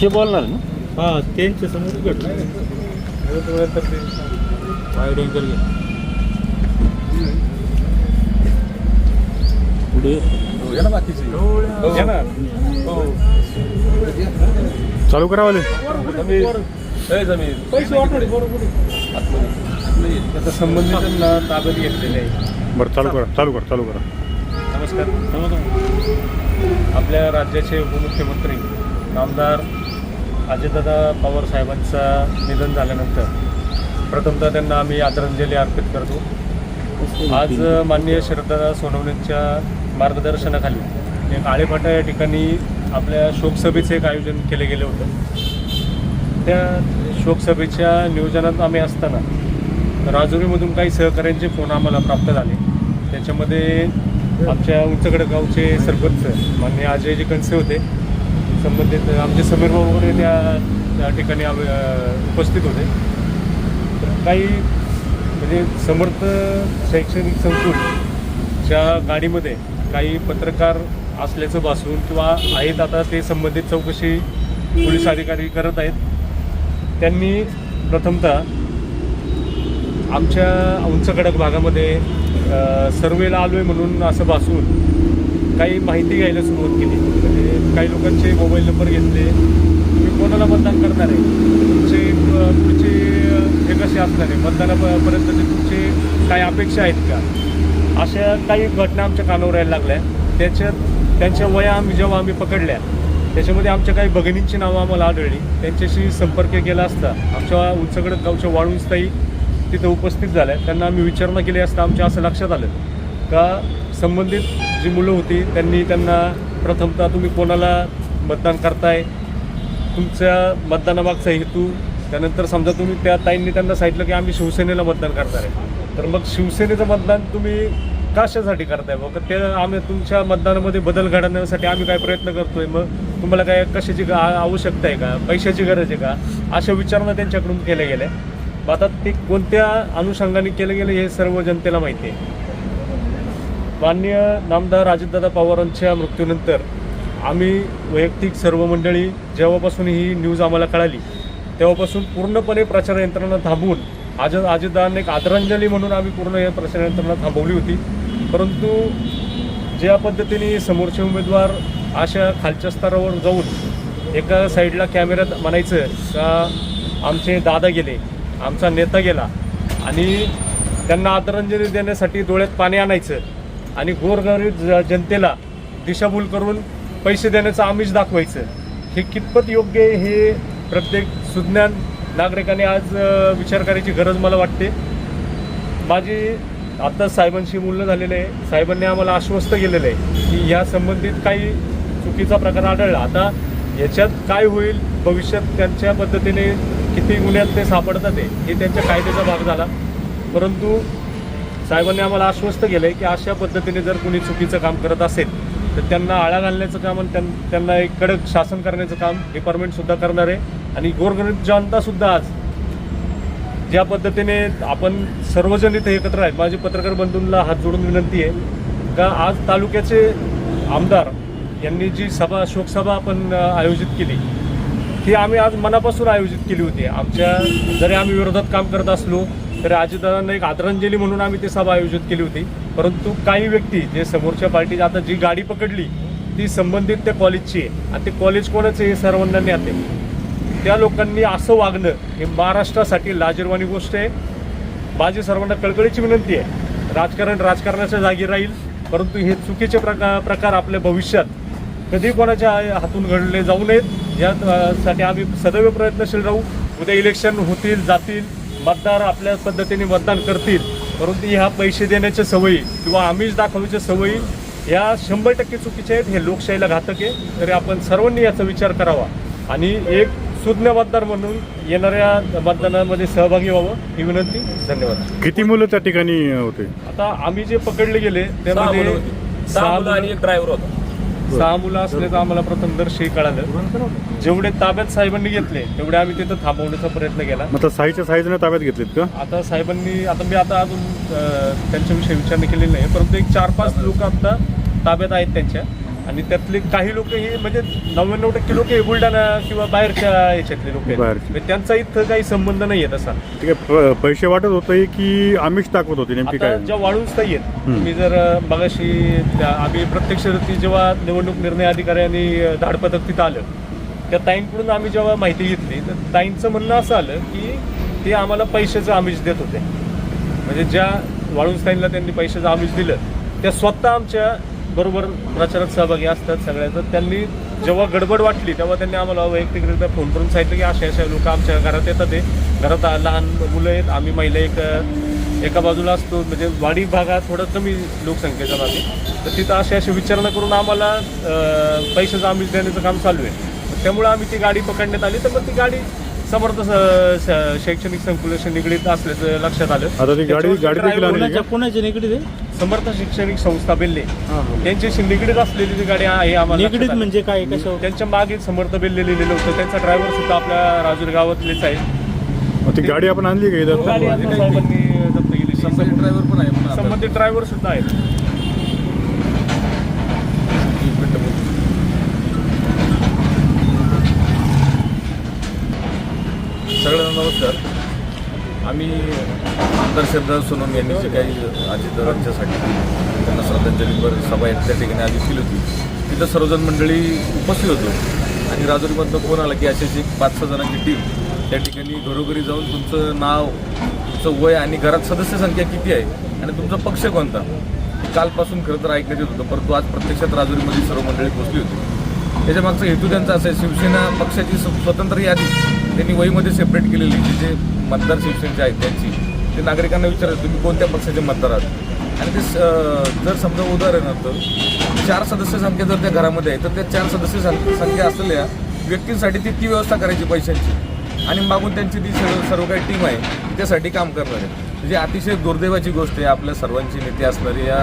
हे बोलणार ना? हा त्यांच्यासमोर घडलं पुढे. चालू करावाले. त्याचा संबंधितांना ताब्यात घेतलेले आहे. बरं चालू करा चालू करा चालू करा. नमस्कार. आपल्या राज्याचे उपमुख्यमंत्री आमदार अजितदादा पवार साहेबांचा निधन झाल्यानंतर प्रथमतः त्यांना आम्ही आदरांजली अर्पित करतो. आज माननीय शरददादा सोनवणेंच्या मार्गदर्शनाखाली एक आळेफाटा या ठिकाणी आपल्या शोकसभेचं एक आयोजन केले गेलं होतं. त्या शोकसभेच्या नियोजनात आम्ही असताना राजुरीमधून काही सहकाऱ्यांचे फोन आम्हाला प्राप्त झाले. त्याच्यामध्ये आमच्या उंचगड गावचे सरपंच मान्य अजयजी कणसे होते. संबंधित आमचे समीर भाऊ वगैरे त्या त्या ठिकाणी उपस्थित होते. तर काही म्हणजे समर्थ शैक्षणिक संकुलच्या गाडीमध्ये काही पत्रकार असल्याचं भासून किंवा आहेत आता ते संबंधित चौकशी पोलीस अधिकारी करत आहेत. त्यांनी प्रथमतः आमच्या उंचकडक भागामध्ये सर्वेला आलो आहे म्हणून असं भासून काही माहिती घ्यायला सुरुवात केली. काही लोकांचे मोबाईल नंबर घेतले. तुम्ही कोणाला मतदान करणार आहे? तुमचे अ, पुढचे हे कसे असणार आहे? मतदानापर्यंतचे तुमचे काही अपेक्षा आहेत का? अशा काही घटना आमच्या कानावर यायला लागल्या. त्याच्यात त्यांच्या वया आम्ही जेव्हा आम्ही पकडल्या त्याच्यामध्ये आमच्या काही भगिनींची नावं आम्हाला आढळली. त्यांच्याशी संपर्क केला असता आमच्या उंचकडक गावच्या वाळूंजताई तिथं उपस्थित झाल्या. त्यांना आम्ही विचारणा केली असता आमच्या असं लक्षात आलं. का संबंधित जी मुलं होती त्यांनी त्यांना प्रथमतः तुम्ही कोणाला मतदान करताय? तुमच्या मतदानामागचा हेतू त्यानंतर समजा तुम्ही त्या ताईंनी त्यांना सांगितलं की आम्ही शिवसेनेला मतदान करणार आहे. तर मग शिवसेनेचं मतदान तुम्ही कशासाठी करताय मग ते आम्ही तुमच्या मतदानामध्ये बदल घडवण्यासाठी आम्ही काय प्रयत्न करतोय? मग तुम्हाला काय कशाची का आवश्यकता आहे का? पैशाची गरज आहे का? अशा विचारणा त्यांच्याकडून केल्या गेल्या. मग आता ते कोणत्या अनुषंगाने केलं गेलं हे सर्व जनतेला माहिती आहे. माननीय नामदार अजितदादा पवारांच्या मृत्यूनंतर आम्ही वैयक्तिक सर्व मंडळी जेव्हापासून ही न्यूज आम्हाला कळाली तेव्हापासून पूर्णपणे प्रचार यंत्रणा थांबवून आज अजितदादांना एक आदरांजली म्हणून आम्ही पूर्ण या प्रचार यंत्रणा थांबवली होती. परंतु ज्या पद्धतीने समोरचे उमेदवार अशा खालच्या स्तरावर जाऊन एका साईडला कॅमेऱ्यात म्हणायचं का आमचे दादा गेले आमचा नेता गेला आणि त्यांना आदरांजली देण्यासाठी डोळ्यात पाणी आणायचं आणि गोरगरीब ज- जनतेला दिशाभूल करून पैसे देण्याचं आमिष दाखवायचं. हे कितपत योग्य आहे हे प्रत्येक सुज्ञान नागरिकाने आज विचार करायची गरज मला वाटते. माझी आत्ताच साहेबांशी बोलणं झालेलं आहे. साहेबांनी आम्हाला आश्वस्त केलेलं आहे की या संबंधित काही चुकीचा प्रकार आढळला. आता याच्यात काय होईल? भविष्यात त्यांच्या पद्धतीने किती गुन्ह्यात ते सापडतात हे त्यांच्या कायद्याचा भाग झाला. परंतु साहेबांनी आम्हाला आश्वस्त केलं आहे की अशा पद्धतीने जर कुणी चुकीचं काम करत असेल तर त्यांना आळा घालण्याचं काम आणि त्यां- त्यांना एक कडक शासन करण्याचं काम डिपार्टमेंटसुद्धा करणार आहे. आणि गोरगरीब जनतासुद्धा आज ज्या पद्धतीने आपण सर्वजण इथे एकत्र आहेत माझी पत्रकार बंधूंना हात जोडून विनंती आहे का आज तालुक्याचे आमदार यांनी जी सभा शोकसभा आपण आयोजित केली ती आम्ही आज मनापासून आयोजित केली होती. आमच्या जरी आम्ही विरोधात काम करत असलो तर अजितदादांना एक आदरांजली म्हणून आम्ही ती सभा आयोजित केली होती. परंतु काही व्यक्ती जे समोरच्या पार्टीची आता जी गाडी पकडली ती संबंधित त्या कॉलेजची आहे. आणि ते कॉलेज कोणाचं हे सर्वांना ज्ञात आहे. त्या लोकांनी असं वागणं हे महाराष्ट्रासाठी लाजीरवाणी गोष्ट आहे. माझी सर्वांना कळकळीची विनंती आहे. राजकारण राजकारणाच्या जागी राहील. परंतु हे चुकीचे प्रकार प्रकार आपल्या भविष्यात कधी कोणाच्या हातून घडले जाऊ नयेत. यासाठी आम्ही सदैव प्रयत्नशील राहू. उद्या इलेक्शन होतील जातील. मतदार आपल्या पद्धतीने मतदान करतील. परंतु ह्या पैसे देण्याच्या सवयी किंवा आमिष दाखवायच्या सवयी ह्या शंभर टक्के चुकीच्या आहेत हे लोकशाहीला घातक आहे. तरी आपण सर्वांनी याचा विचार करावा. आणि एक सुज्ञ मतदार म्हणून येणाऱ्या मतदानामध्ये सहभागी व्हावं ही विनंती. धन्यवाद. किती मुलं त्या ठिकाणी होते? आता आम्ही जे पकडले गेले त्यामध्ये. सहा मुलं आणि एक ड्रायव्हर होता. सहा मुलं असल्याचं आम्हाला प्रथम दर्शी कळालं. जेवढे ताब्यात साहेबांनी घेतले तेवढे आम्ही तिथं थांबवण्याचा प्रयत्न केला. मग आता साईच्या साईजने ताब्यात घेतलीत का? आता साहेबांनी आता मी आता अजून त्यांच्याविषयी विचारणा केलेली नाही परंतु एक चार पाच लोक आता ताब्यात आहेत त्यांच्या. आणि त्यातले काही लोक हे म्हणजे नव्याण्णव टक्के लोक हे बुलढाणा किंवा बाहेरच्या याच्यातले लोक आहेत. म्हणजे त्यांचा इथं काही संबंध नाही आहे तसा ठीक आहे पैसे वाटत होते की आमिष दाखवत होते नेमकी काय? ज्या वाळूंजताई आहेत. तुम्ही जर मगाशी त्या आम्ही प्रत्यक्ष जेव्हा निवडणूक निर्णय अधिकाऱ्यांनी धाडपथक तिथं आलं त्या ताईंकडून आम्ही जेव्हा माहिती घेतली तर ताईंचं म्हणणं असं आलं की ते आम्हाला पैशाचं आमिष देत होते. म्हणजे ज्या वाळूंजताईंना त्यांनी पैशाचं आमिष दिलं त्या स्वतः आमच्या बरोबर प्रचारात सहभागी असतात सगळ्या. तर त्यांनी जेव्हा गडबड वाटली तेव्हा त्यांनी आम्हाला वैयक्तिकरित्या फोन करून सांगितलं की अशा अशा लोक आमच्या घरात येतात ते घरात लहान मुलं आहेत आम्ही महिला एक एका बाजूला असतो. म्हणजे वाडी भागात थोडं कमी लोकसंख्येचा भाग आहे तर तिथं असे अशी विचारणा करून आम्हाला पैशाचं आम्ही देण्याचं काम चालू आहे. त्यामुळे आम्ही ती गाडी पकडण्यात आली. तर मग ती गाडी समर्थ स- शैक्षणिक संकुलाशी निगडीत असल्याचं लक्षात आलं. आता ती गाडी- त्याच्यावरती गाडी देखील driver- आणली का? कोणाच्या कोणाच्या निगडीत आहे? समर्थ शैक्षणिक संस्था बेल्ले. त्यांच्याशी निगडीत असलेली जी गाडी आहे आम्हाला निगडीत आलं. म्हणजे काय? कशावर? त्यांच्या मागे समर्थ बेल्ले लिहिलेलं होतं. त्यांचा ड्रायव्हर सुद्धा आपल्या राजूर गावातलेच आहे. मग ती गाडी आपण आणली का तो गाडी इथं आता साहेबांनी जप्त केलेली संबंधित ड्रायव्हर पण आहे संबंधित ड्रायव्हर सुद्धा आहेत. सगळ्यांना नमस्कार. आम्ही आमदार शरद सोनम यांनी जे काही अजितदादांच्यासाठी त्यांना श्रद्धांजलीवर सभा त्या ठिकाणी आधी केली होती. तिथं सर्वजण मंडळी उपस्थित होतो. आणि राजुरीमधनं फोन आला की अशी एक पाच सहा जणांची टीम त्या ठिकाणी घरोघरी जाऊन तुमचं नाव तुमचं वय आणि घरात सदस्य संख्या किती आहे आणि तुमचा पक्ष कोणता? कालपासून खरं तर ऐकण्यात येत होतं परंतु आज प्रत्यक्षात राजुरीमध्ये सर्व मंडळी पोहोचली होती. त्याच्यामागचा हेतू त्यांचा असा आहे शिवसेना पक्षाची स्वतंत्र यादी त्यांनी वहीमध्ये सेपरेट केलेली की जे मतदार शिवसेनेचे आहेत त्यांची. ते नागरिकांना विचारत तुम्ही कोणत्या पक्षाचे मतदार आहात? आणि ते स- जर समजा उदाहरणार्थ चार सदस्य संख्या जर त्या घरामध्ये आहे तर त्या चार सदस्य संख्या असलेल्या व्यक्तींसाठी ती ती व्यवस्था करायची पैशांची. आणि मागून त्यांची ती सर्व सर्व काही टीम आहे त्यासाठी काम करणार आहे. म्हणजे अतिशय दुर्दैवाची गोष्ट आहे. आपल्या सर्वांची नेते असणारी या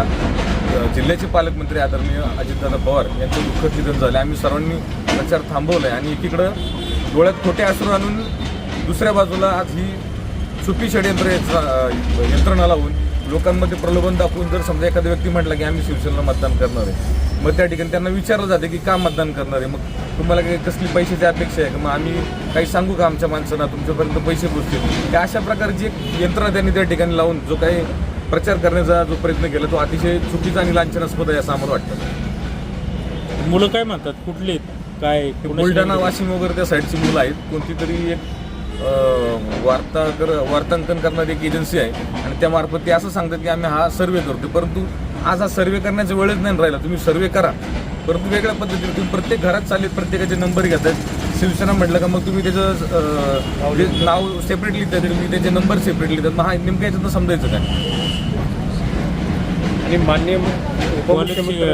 जिल्ह्याचे पालकमंत्री आदरणीय अजितदादा पवार यांचं दुःखद निधन झालं. आम्ही सर्वांनी प्रचार थांबवला आहे आणि एकीकडं डोळ्यात खोटे असून आणून दुसऱ्या बाजूला आज ही चुकी षडयंत्र यंत्र- यंत्रणा लावून लोकांमध्ये प्रलोभन दाखवून जर समजा एखादा व्यक्ती म्हटला की आम्ही शिवसेनेला मतदान करणार आहे मग त्या ठिकाणी त्यांना विचारलं जाते की का मतदान करणार आहे? मग तुम्हाला काही कसली पैशाची अपेक्षा आहे का? मग आम्ही काही सांगू का आमच्या माणसांना तुमच्यापर्यंत पैसे पोचतील? अशा प्रकारची एक यंत्रणा त्यांनी त्या ठिकाणी लावून जो काही प्रचार करण्याचा जो प्रयत्न केला तो अतिशय चुकीचा आणि लांछनास्पद आहे असं आम्हाला वाटतं. मुलं काय म्हणतात? कुठले? काय बुलढाणा? वाशिम वगैरे त्या साईडची मुलं आहेत. कोणती तरी एक वार्ताकर वार्तांकन करणारी एक एजन्सी आहे. आणि त्यामार्फत ते असं सांगतात की आम्ही हा सर्वे करतो परंतु आज हा सर्वे करण्याचा वेळच नाही राहिला. तुम्ही सर्वे करा. परंतु वेगळ्या पद्धतीने तुम्ही प्रत्येक घरात चालेल प्रत्येकाचे नंबर घेतात. शिवसेना म्हटलं का मग तुम्ही त्याचं नाव सेपरेट लिहितात तुम्ही त्याचे नंबर सेपरेट लिहितात. मग हा नेमकं याच्यातनं समजायचं काय? आणि मान्य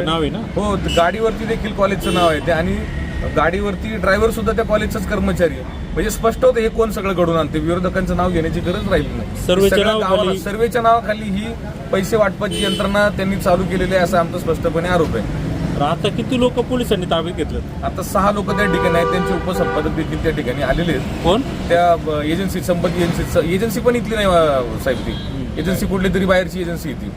नाव आहे ना? हो गाडीवरती देखील कॉलेजचं नाव आहे ते. आणि गाडीवरती ड्रायव्हर सुद्धा त्या कॉलेजचाच कर्मचारी आहे म्हणजे स्पष्ट होतं हे कोण सगळं घडून आणते? विरोधकांचं नाव घेण्याची गरज राहिली नाही. सर्वेच्या सगळ्या नावाखाली- गावाला- सर्वेच्या नावाखाली ही पैसे वाटपाची यंत्रणा त्यांनी चालू केलेली आहे असा आमचा स्पष्टपणे आरोप आहे. तर आता किती लोक पोलिसांनी ताब्यात घेतलं आता सहा लोक त्या ठिकाणी आहेत त्यांचे उपसंपादक देखील त्या ठिकाणी आलेले आहेत. कोण? त्या एजन्सी संबंधित एजन्सी एजन्सी पण इथली नाही अं, साहेब ती. एजन्सी कुठली तरी बाहेरची एजन्सी ती.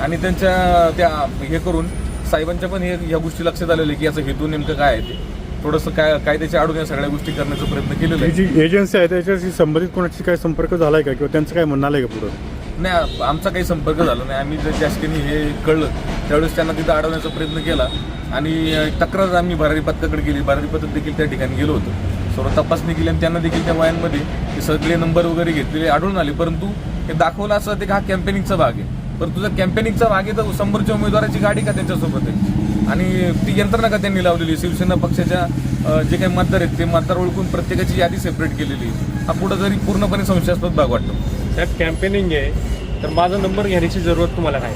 आणि त्यांच्या त्या हे करून साहेबांच्या पण हे ह्या गोष्टी लक्षात आलेल्या आहे की याचा हेतू नेमकं काय आहे ते. थोडंसं काय कायद्याच्या आडून या सगळ्या गोष्टी करण्याचा प्रयत्न केलेला ही आहे जी एजन्सी आहे त्याच्याशी संबंधित कोणाशी काय संपर्क झालाय का? किंवा त्यांचं काय म्हणणं आलंय का पुढं? नाही आमचा काही संपर्क झाला नाही. आम्ही जर ठिकाणी हे कळलं. त्यावेळेस त्यांना तिथं अडवण्याचा प्रयत्न केला. आणि तक्रार आम्ही भरारी पथकाकडे केली. भरारी पथक देखील त्या ठिकाणी गेलो होतो. सर्व तपासणी केली आणि त्यांना देखील त्या वयांमध्ये हे सगळे नंबर वगैरे घेतलेले आढळून आले. परंतु हे दाखवलं असं ते की हा कॅम्पेनिंगचा भाग आहे. परंतु जर कॅम्पेनिंगचा भाग आहे तर समोरच्या उमेदवाराची गाडी का त्यांच्यासोबत आहे? आणि ती यंत्रणा का त्यांनी लावलेली शिवसेना पक्षाच्या जे काही मतदार आहेत ते मतदार ओळखून प्रत्येकाची यादी सेपरेट केलेली हा पुढं जरी पूर्णपणे संशयास्पद भाग वाटतो. त्यात कॅम्पेनिंग आहे तर माझा नंबर घेण्याची जरूरत तुम्हाला काय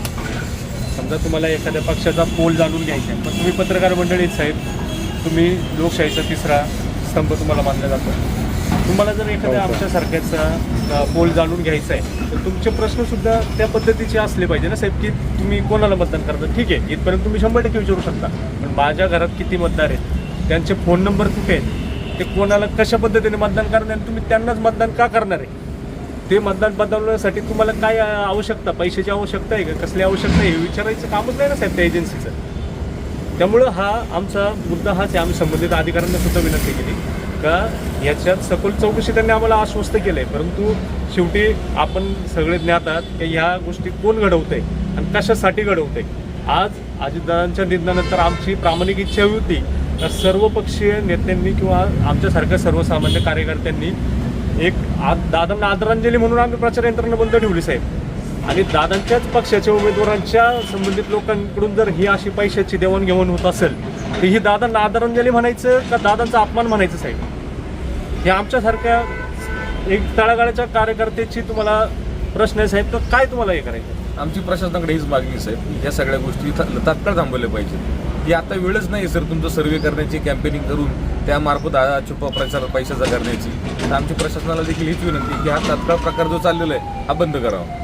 समजा तुम्हाला एखाद्या पक्षाचा पोल जाणून घ्यायचा आहे पण तुम्ही पत्रकार मंडळीत साहेब. तुम्ही लोकशाहीचा तिसरा स्तंभ तुम्हाला मानला जातो. तुम्हाला जर एखाद्या आमच्यासारख्याचा अ, पोल जाणून घ्यायचा आहे तर तुमचे प्रश्नसुद्धा त्या पद्धतीचे असले पाहिजे ना साहेब की तुम्ही कोणाला मतदान करता? ठीक आहे इथपर्यंत तुम्ही शंभर टक्के विचारू शकता. पण माझ्या घरात किती मतदार आहेत? त्यांचे फोन नंबर कुठे आहेत? ते कोणाला कशा पद्धतीने मतदान करणार आणि तुम्ही त्यांनाच मतदान का करणार आहे? ते मतदान बदलवण्यासाठी तुम्हाला काय आवश्यकता? पैशाची आवश्यकता आहे का? कसली आवश्यकता आहे? हे विचारायचं कामच नाही ना साहेब त्या एजन्सीचं त्यामुळं हा आमचा मुद्दा हाच आहे. आम्ही संबंधित अधिकाऱ्यांना सुद्धा विनंती केली. का? याच्यात सखोल चौकशी त्यांनी आम्हाला आश्वस्त केलं आहे परंतु शेवटी आपण सगळे ज्ञातात की ह्या गोष्टी कोण घडवतंय आणि कशासाठी घडवतंय? आज अजितदादांच्या निधनानंतर आमची प्रामाणिक इच्छा होती तर सर्वपक्षीय नेत्यांनी किंवा आमच्यासारख्या सर्वसामान्य कार्यकर्त्यांनी एक आ- दादांना आदरांजली म्हणून आम्ही प्रचार यंत्रणा बंद ठेवली साहेब. आणि दादांच्याच पक्षाच्या उमेदवारांच्या संबंधित लोकांकडून जर ही अशी पैशाची देवाणघेवाण होत असेल तर ही दादांना आदरांजली म्हणायचं का दादांचा अपमान म्हणायचं साहेब? हे आमच्यासारख्या एक तळागाळाच्या कार्यकर्त्याची तुम्हाला प्रश्न आहे साहेब. तर काय तुम्हाला हे करायचं? आमची प्रशासनाकडे हीच मागणी आहे, साहेब. या सगळ्या गोष्टी तात्काळ थांबवल्या पाहिजेत. ही आता वेळच नाही सर तुमचं सर्वे करण्याची कॅम्पेनिंग करून त्यामार्फत हा छुपा प्रचार पैशाचा करण्याची. तर आमची प्रशासनाला देखील हीच विनंती की हा तात्काळ प्रकार जो चाललेला आहे हा बंद करावा.